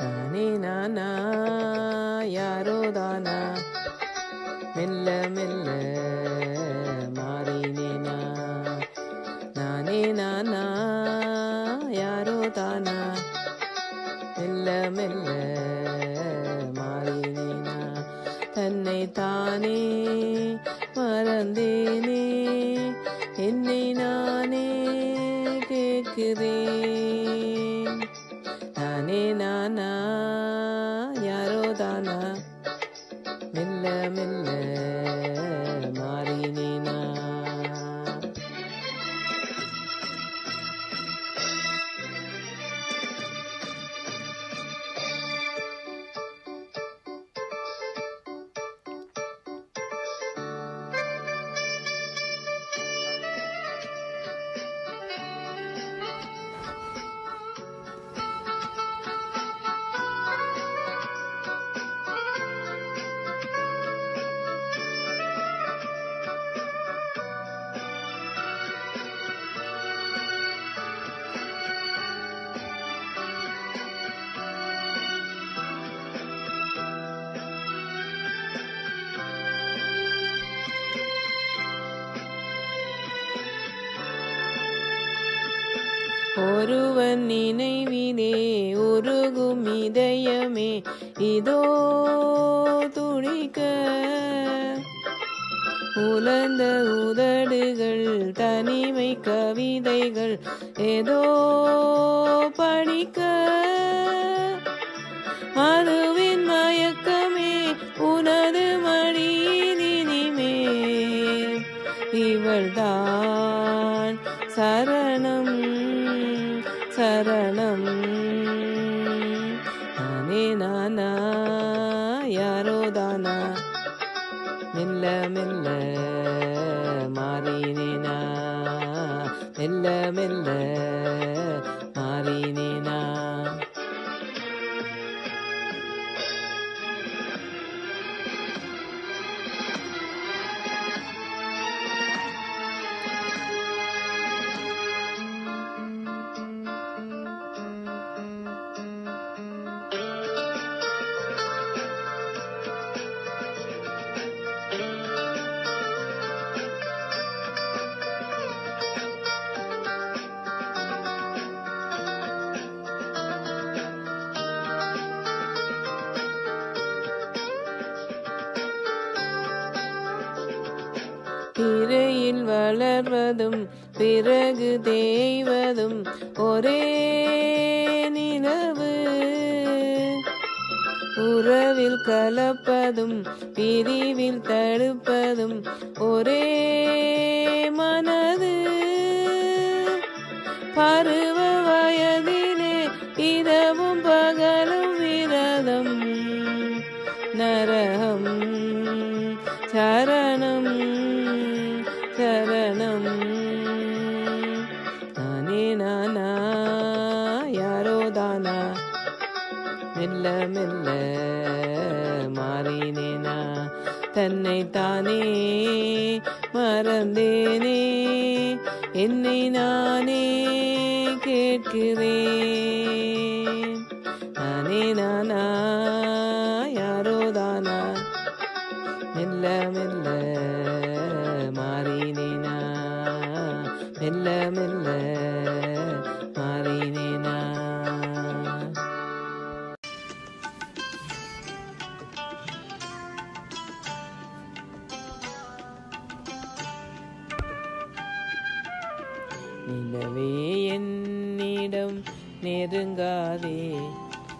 நானா? யாரோ தானா? மெல்ல மெல்ல மாறினேனா? நானே நானா? யாரோ தானா? மெல்ல மெல்ல மாறினேனா? தன்னை தானே மறந்தேனே. ஒருவன் நினைவிலே உருகும் இதயமே இதோ துணிக்க. உலர்ந்த உதடுகள் தனிமை கவிதைகள் ஏதோ படிக்க. சரணம் நானே நானா யாரோ தானா மெல்ல மெல்ல மாறினேனா மெல்ல மெல்ல மாறினேனா திரையில் வளர்வதும் பிறகு தேய்வதும் ஒரே நிலவு உறவில் கலப்பதும் பிரிவில் தடுப்பதும் ஒரே மனது. பரு தன்னை தானே மறந்தேனே. என்னை நானே கேட்கிறேன். நெருங்காதே.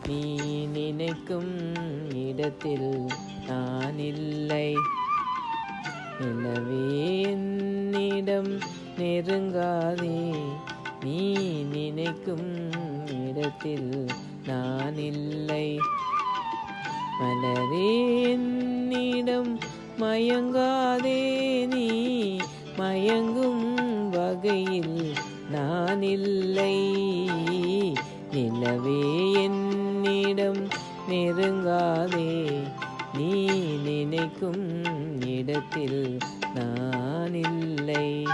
நீ நினைக்கும் இடத்தில் நான் இல்லை. எனவே என்னிடம் நெருங்காதே. நீ நினைக்கும் இடத்தில் நான் இல்லை. மலரே என்னிடம் மயங்காதே. நீ மயங்கும் வகையில் நான் இல்லை. நிலவே என்னிடம் நெருங்காதே. நீ நினைக்கும் இடத்தில் நான் இல்லை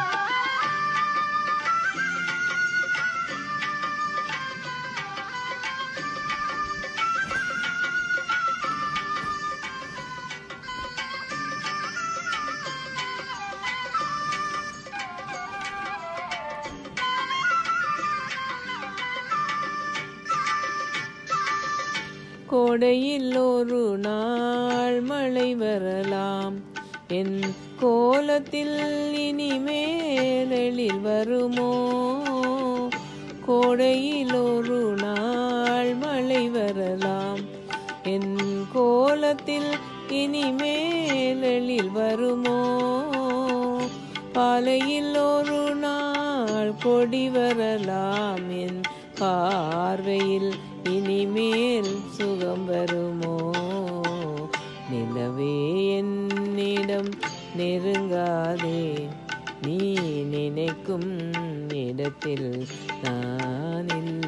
கோடையில் ஒரு நாள் மழை வரலாம். என் கோலத்தில் இனிமேலில் வருமோ? கோடையில் ஒரு நாள் மழை வரலாம். என் கோலத்தில் இனிமேலில் வருமோ? பாலையில் ஒரு நாள் கொடி வரலாம். என் பார்வையில் இனிமேல் சுகம் வருமோ? நிலவே என்னிடம் நெருங்காதே. நீ நினைக்கும் இடத்தில் நான் இல்லை.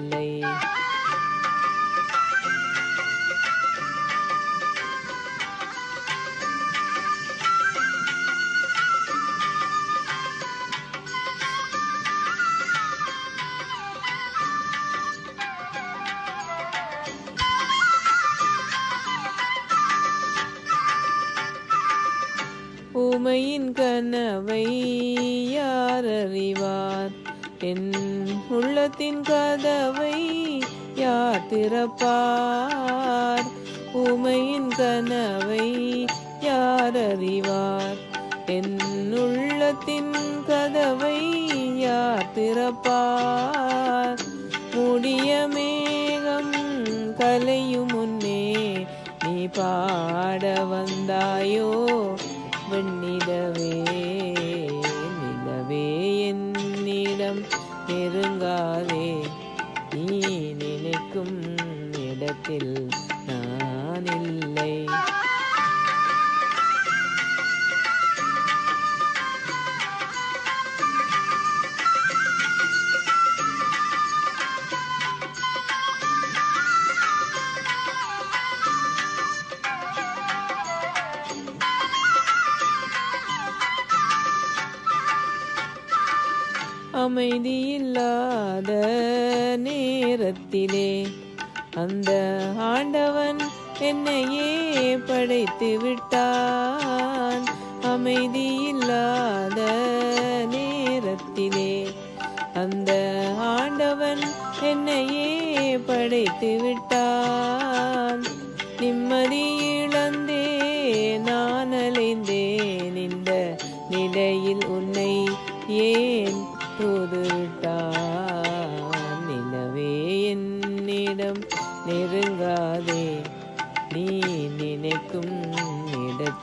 கனவை யார் அறிவார் என் உள்ளத்தின் கதவை யார் திறப்பார்? உமையின் கனவை யார் அறிவார் என் உள்ளத்தின் கதவை யார் திறப்பார்? முடிய மேகம் கலையும் முன்னே நீ பாட வந்தாயோ? உலகத்தில் நான் இல்லை அமைதியில்லாத நேரத்திலே அந்த என்னையே படைத்து விட்டான். அமைதியில்லாத நேரத்திலே அந்த ஆண்டவன் என்னையே படைத்து விட்டான்.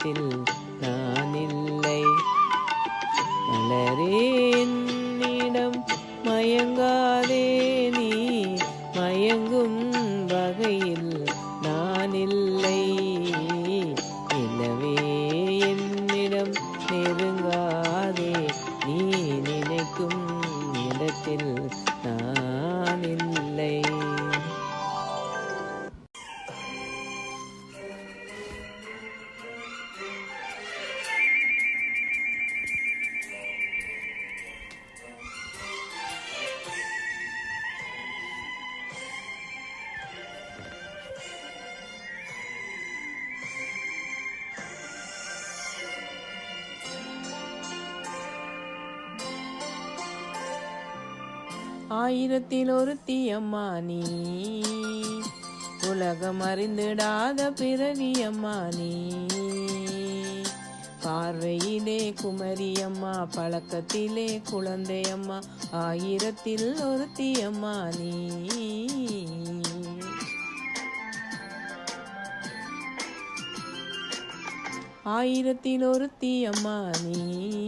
இடத்தில் ஆயிரத்தில் ஒரு தீயம்மா நீ. உலகம் அறிந்திடாத பிறவியம்மா நீ. பார்வையிலே குமரியம்மா பழக்கத்திலே குழந்தையம்மா ஆயிரத்தில் ஒரு தீயம்மா நீ. ஆயிரத்தில் ஒரு தீயம்மா நீ.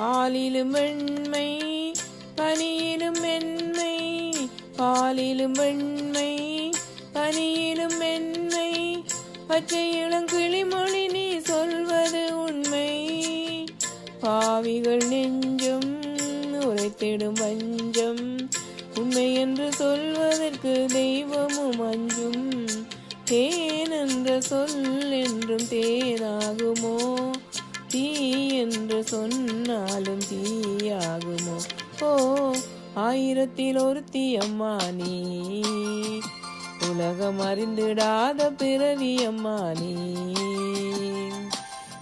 பாலிலும் வெண்மை பனியிலும் மென்மை. பாலிலும் வெண்மை பனியிலும் மென்மை. பச்சை இளங்கிளிமொழி நீ சொல்வது உண்மை. பாவிகள் நெஞ்சும் உரைத்திடும் வஞ்சம் உண்மை என்று சொல்வதற்கு தெய்வமும் அஞ்சும். ஏ சொன்னாலும் தீயாகுமோ? ஓ ஆயிரத்தில் ஒருத்தி அம்மா நீ. உலகம் அறிந்திடாத பிறவி அம்மா நீ.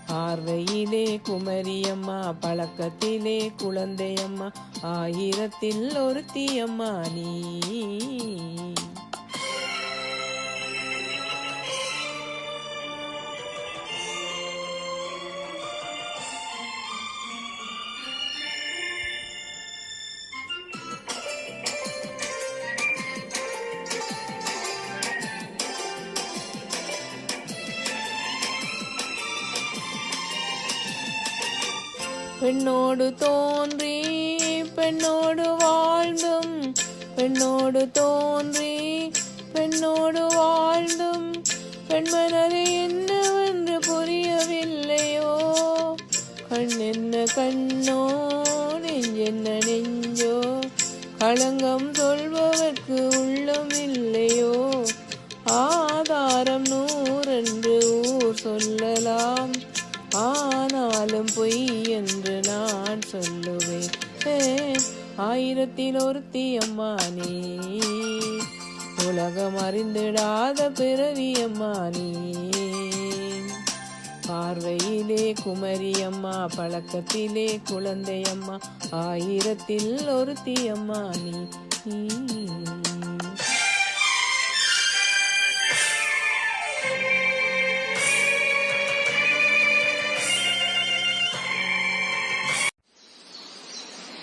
பார்வையிலே குமரியம்மா பழக்கத்திலே குழந்தையம்மா ஆயிரத்தில் ஒருத்தி அம்மா நீ. பெண்ணோடு தோன்றி பெண்ணோடு வாழ்ந்தும் பெண்ணோடு தோன்றி பெண்ணோடு வாழ்ந்தும் பெண்மனது என்னவென்று புரியவில்லையோ? கண் என்ன கண்ணோ நெஞ்சென்ன நெஞ்சோ? களங்கம் சொல்பவர்க்கு உள்ளம் இல்லையோ? ஆதாரம் நூறென்று ஊர் சொல்லலாம். ஆனாலும் பொய் என்று நான் சொல்லுவேன். ஆயிரத்தில் ஒருத்தி அம்மா நீ உலகம் அறிந்திடாத பிறவி அம்மா நீ பார்வையிலே குமரி அம்மா பழக்கத்திலே குழந்தை அம்மா ஆயிரத்தில் ஒருத்தி அம்மா நீ